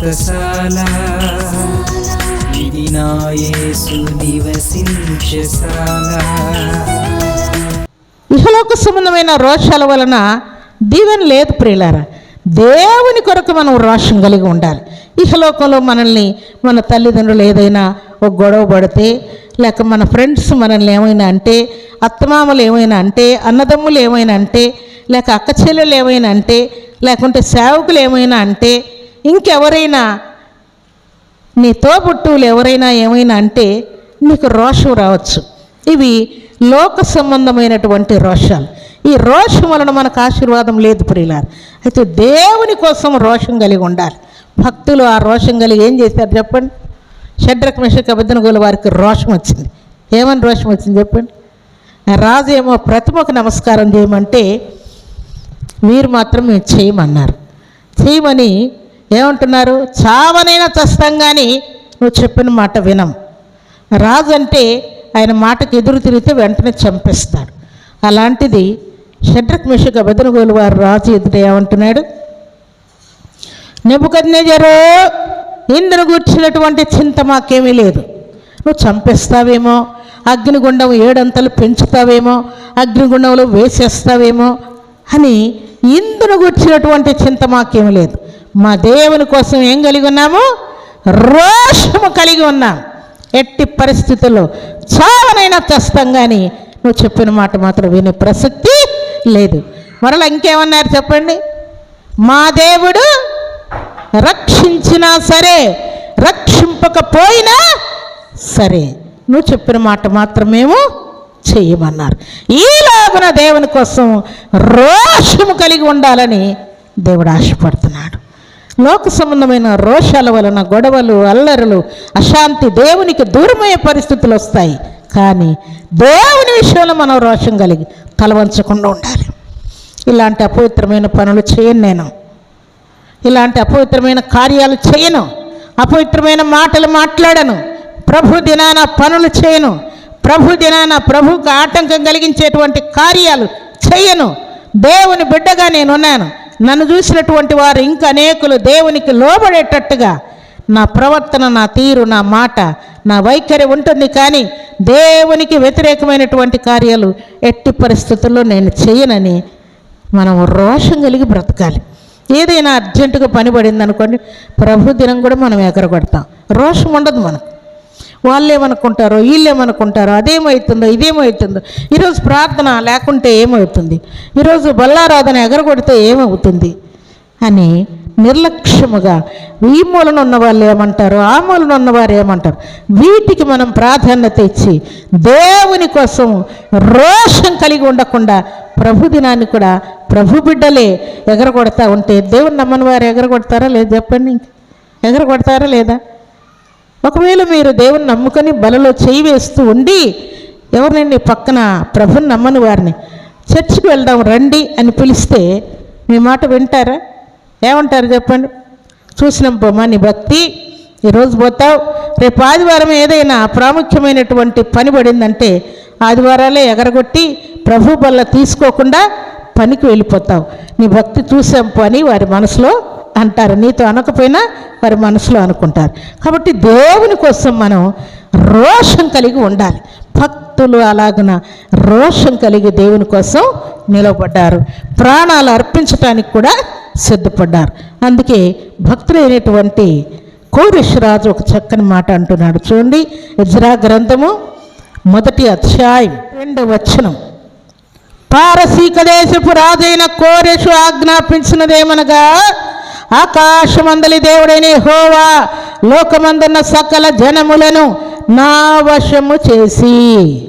వ్రతశాల ఇది నా యేసు నివసించశాల ఇహలోక సంబంధమైన రోషాల వలన దీవెన లేదు ప్రియులారా. దేవుని కొరకు మనం రోషం కలిగి ఉండాలి. ఇహలోకంలో మనల్ని మన తల్లిదండ్రులు ఏదైనా ఒక గొడవ పడితే లేక మన ఫ్రెండ్స్ మనల్ని ఏమైనా అంటే అత్తమామలు ఏమైనా అంటే అన్నదమ్ములు ఏమైనా అంటే లేక అక్క చెల్లెలు ఏమైనా అంటే లేకుంటే సేవకులు ఏమైనా అంటే ఇంకెవరైనా నీ తోబుట్టువులు ఎవరైనా ఏమైనా అంటే నీకు రోషం రావచ్చు. ఇవి లోక సంబంధమైనటువంటి రోషాలు. ఈ రోషం వలన మనకు ఆశీర్వాదం లేదు ప్రియులారు. అయితే దేవుని కోసం రోషం కలిగి ఉండాలి. భక్తులు ఆ రోషం కలిగి ఏం చేశారు చెప్పండి? షడ్రక్ మిషక్ అబద్ధనగోలు వారికి రోషం వచ్చింది. ఏమని రోషం వచ్చింది చెప్పండి? రాజు ఏమో ప్రతిమకు నమస్కారం చేయమంటే మీరు మాత్రం మేము చేయమన్నారు. చేయమని ఏమంటున్నారు? చావనైనా చస్తాం కానీ నువ్వు చెప్పిన మాట వినం. రాజు అంటే ఆయన మాటకు ఎదురు తిరిగితే వెంటనే చంపేస్తాడు. అలాంటిది షడ్రక్ మిషక బదనగోలు వారు రాజు ఎదుట ఏమంటున్నాడు? నెబుకద్నేజరు ఇందును కూర్చున్నటువంటి చింత మాకేమీ లేదు. నువ్వు చంపేస్తావేమో అగ్నిగుండం ఏడంతలు పెంచుతావేమో అగ్నిగుండంలో వేసేస్తావేమో అని ఇందును కూర్చున్నటువంటి చింత మాకేమీ లేదు. మా దేవుని కోసం ఏం కలిగి ఉన్నాము? రోషము కలిగి ఉన్నాం. ఎట్టి పరిస్థితుల్లో చావనైనా తెస్తాం కానీ నువ్వు చెప్పిన మాట మాత్రం వినే ప్రసక్తి లేదు. మరలా ఇంకేమన్నారు చెప్పండి? మా దేవుడు రక్షించినా సరే రక్షింపకపోయినా సరే నువ్వు చెప్పిన మాట మాత్రమేము చేయమన్నారు. ఈ ఈలాగున దేవుని కోసం రోషము కలిగి ఉండాలని దేవుడు ఆశపడుతున్నాడు. లోక సంబంధమైన రోషాల వలన గొడవలు అల్లరులు అశాంతి దేవునికి దూరమయ్యే పరిస్థితులు వస్తాయి. కానీ దేవుని విషయంలో మనం రోషం కలిగి తలవంచకుండా ఉండాలి. ఇలాంటి అపవిత్రమైన పనులు చేయను నేను. ఇలాంటి అపవిత్రమైన కార్యాలు చేయను. అపవిత్రమైన మాటలు మాట్లాడను. ప్రభు దినాన పనులు చేయను. ప్రభు దినాన ప్రభుకు ఆటంకం కలిగించేటువంటి కార్యాలు చేయను. దేవుని బిడ్డగా నేనున్నాను. నన్ను చూసినటువంటి వారు ఇంకా అనేకులు దేవునికి లోబడేటట్టుగా నా ప్రవర్తన నా తీరు నా మాట నా వైఖరి ఉంటుంది కానీ దేవునికి వ్యతిరేకమైనటువంటి కార్యాలు ఎట్టి పరిస్థితుల్లో నేను చేయనని మనం రోషం కలిగి బ్రతకాలి. ఏదైనా అర్జెంటుగా పని పడింది అనుకోండి ప్రభు దినం కూడా మనం ఎగరగొడతాం. రోషం ఉండదు మనకు. వాళ్ళు ఏమనుకుంటారో వీళ్ళు ఏమనుకుంటారో అదేమవుతుందో ఇదేమవుతుందో ఈరోజు ప్రార్థన లేకుంటే ఏమవుతుంది? ఈరోజు బల్లారాధన ఎగరగొడితే ఏమవుతుంది? అని నిర్లక్ష్యముగా ఈ మూలన ఉన్న వాళ్ళు ఏమంటారు ఆ మూలన ఉన్నవారు ఏమంటారు? వీటికి మనం ప్రాధాన్యత ఇచ్చి దేవుని కోసం రోషం కలిగి ఉండకుండా ప్రభు దినాన్ని కూడా ప్రభు బిడ్డలే ఎగరగొడతా ఉంటే దేవుని నమ్మని వారు ఎగరగొడతారా లేదు చెప్పండి? ఎగరగొడతారా లేదా? ఒకవేళ మీరు దేవుని నమ్ముకొని బలలో చేయి వేస్తూ ఉండి ఎవరినండి పక్కన ప్రభుని నమ్మని వారిని చర్చికి వెళ్దాం రండి అని పిలిస్తే మీ మాట వింటారా? ఏమంటారు చెప్పండి? చూసినాం పోమా నీ భక్తి ఈరోజు పోతావు. రేపు ఆదివారం ఏదైనా ప్రాముఖ్యమైనటువంటి పని పడిందంటే ఆదివారాలే ఎగరగొట్టి ప్రభు బల్ల తీసుకోకుండా పనికి వెళ్ళిపోతావు. నీ భక్తి చూసాం పని వారి మనసులో అంటారు. నీతో అనకపోయినా వారి మనసులో అనుకుంటారు. కాబట్టి దేవుని కోసం మనం రోషం కలిగి ఉండాలి. భక్తులు అలాగున రోషం కలిగి దేవుని కోసం నిలబడ్డారు. ప్రాణాలు అర్పించటానికి కూడా సిద్ధపడ్డారు. అందుకే భక్తులైనటువంటి కోరిషరాజు ఒక చక్కని మాట అంటున్నాడు. చూడండి ఇజ్రా గ్రంథము మొదటి అధ్యాయం రెండవ వచనం. పారసీక దేశపు రాజైన కోరెషు ఆజ్ఞాపించినదేమనగా ఆకాశమందలి దేవుడైన హోవా లోకమందున్న సకల జనములను నా వశము చేసి.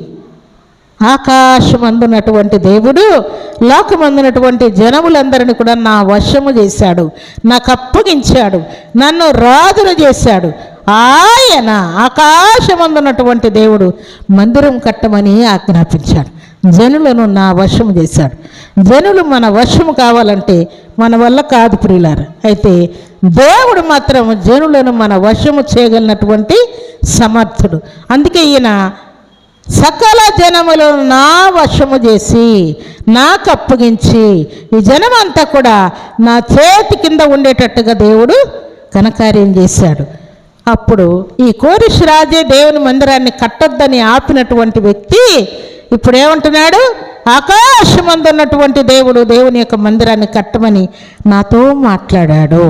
ఆకాశమందున్నటువంటి దేవుడు లోకమందున్నటువంటి జనములందరిని కూడా నా వశము చేశాడు. నాకు అప్పగించాడు. నన్ను రాజును చేశాడు. ఆయన ఆకాశమందున్నటువంటి దేవుడు మందిరం కట్టమని ఆజ్ఞాపించాడు. జనులను నా వశము చేశాడు. జనులు మన వశము కావాలంటే మన వల్ల కాదు ప్రియులారు. అయితే దేవుడు మాత్రం జనులను మన వశము చేయగలిగినటువంటి సమర్థుడు. అందుకే ఈయన సకల జనములు నా వశము చేసి నాకు అప్పగించి ఈ జనమంతా కూడా నా చేతి కింద ఉండేటట్టుగా దేవుడు ఘనకార్యం చేశాడు. అప్పుడు ఈ కోరిష్ రాజే దేవుని మందిరాన్ని కట్టొద్దని ఆపినటువంటి వ్యక్తి ఇప్పుడు ఏమంటున్నాడు ఆకాశమందున్నటువంటి దేవుడు దేవుని యొక్క మందిరాన్ని కట్టమని నాతో మాట్లాడాడు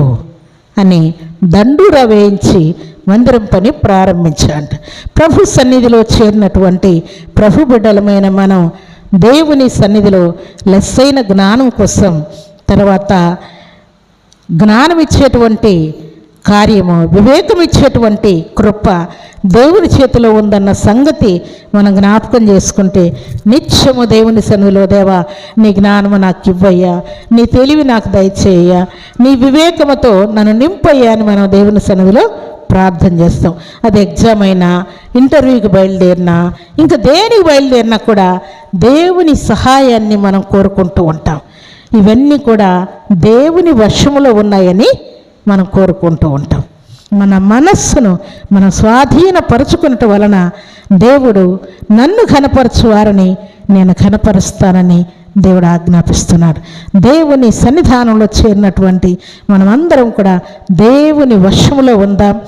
అని దండూర వేయించి మందిరం పని ప్రారంభించాడు ప్రభు సన్నిధిలో చేరినటువంటి ప్రభు బిడ్డలమైన మనం దేవుని సన్నిధిలో లెస్సైన జ్ఞానం కోసం తర్వాత జ్ఞానం ఇచ్చేటువంటి కార్యము వివేకం ఇచ్చేటువంటి కృప దేవుని చేతిలో ఉందన్న సంగతి మనం జ్ఞాపకం చేసుకుంటే నిత్యము దేవుని సన్నిధిలో దేవా నీ జ్ఞానము నాకు ఇవ్వయ్యా నీ తెలివి నాకు దయచేయ్యా నీ వివేకముతో నన్ను నింపయ్యా అని మనం దేవుని సన్నిధిలో ప్రార్థన చేస్తాం. అది ఎగ్జామ్ అయినా ఇంటర్వ్యూకి బయలుదేరినా ఇంకా దేనికి బయలుదేరినా కూడా దేవుని సహాయాన్ని మనం కోరుకుంటూ ఉంటాం. ఇవన్నీ కూడా దేవుని వర్షములో ఉన్నాయని మనం కోరుకుంటూ ఉంటాం. మన మనస్సును మనం స్వాధీనపరుచుకున్నట వలన దేవుడు నన్ను ఘనపరచువారని నేను ఘనపరుస్తానని దేవుడు ఆజ్ఞాపిస్తున్నాడు. దేవుని సన్నిధానంలో చేరినటువంటి మనమందరం కూడా దేవుని వశములో ఉందాం.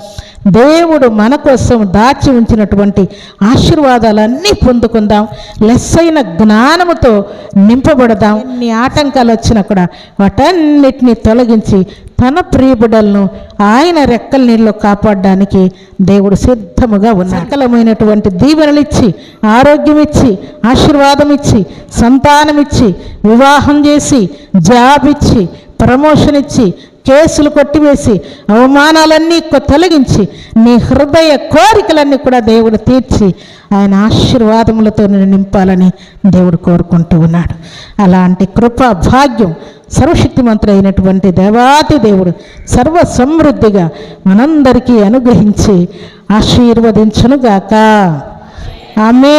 దేవుడు మన కోసం దాచి ఉంచినటువంటి ఆశీర్వాదాలన్నీ పొందుకుందాం. లెస్సైన జ్ఞానముతో నింపబడదాం. ఎన్ని ఆటంకాలు వచ్చినా కూడా వాటన్నిటిని తొలగించి తన ప్రియబిడలను ఆయన రెక్కల నీళ్ళు కాపాడడానికి దేవుడు సిద్ధముగా ఉన్న సకలమైనటువంటి దీవెనలు ఇచ్చి ఆరోగ్యం ఇచ్చి ఆశీర్వాదం ఇచ్చి సంతానం ఇచ్చి వివాహం చేసి జాబ్ ఇచ్చి ప్రమోషన్ ఇచ్చి కేసులు కొట్టివేసి అవమానాలన్నీ తొలగించి నీ హృదయ కోరికలన్నీ కూడా దేవుడు తీర్చి ఆయన ఆశీర్వాదములతో నేను నింపాలని దేవుడు కోరుకుంటూ ఉన్నాడు. అలాంటి కృప భాగ్యం సర్వశక్తిమంతుడైనటువంటి దేవాతి దేవుడు సర్వ సమృద్ధిగా మనందరికీ అనుగ్రహించి ఆశీర్వదించునుగాక. ఆమె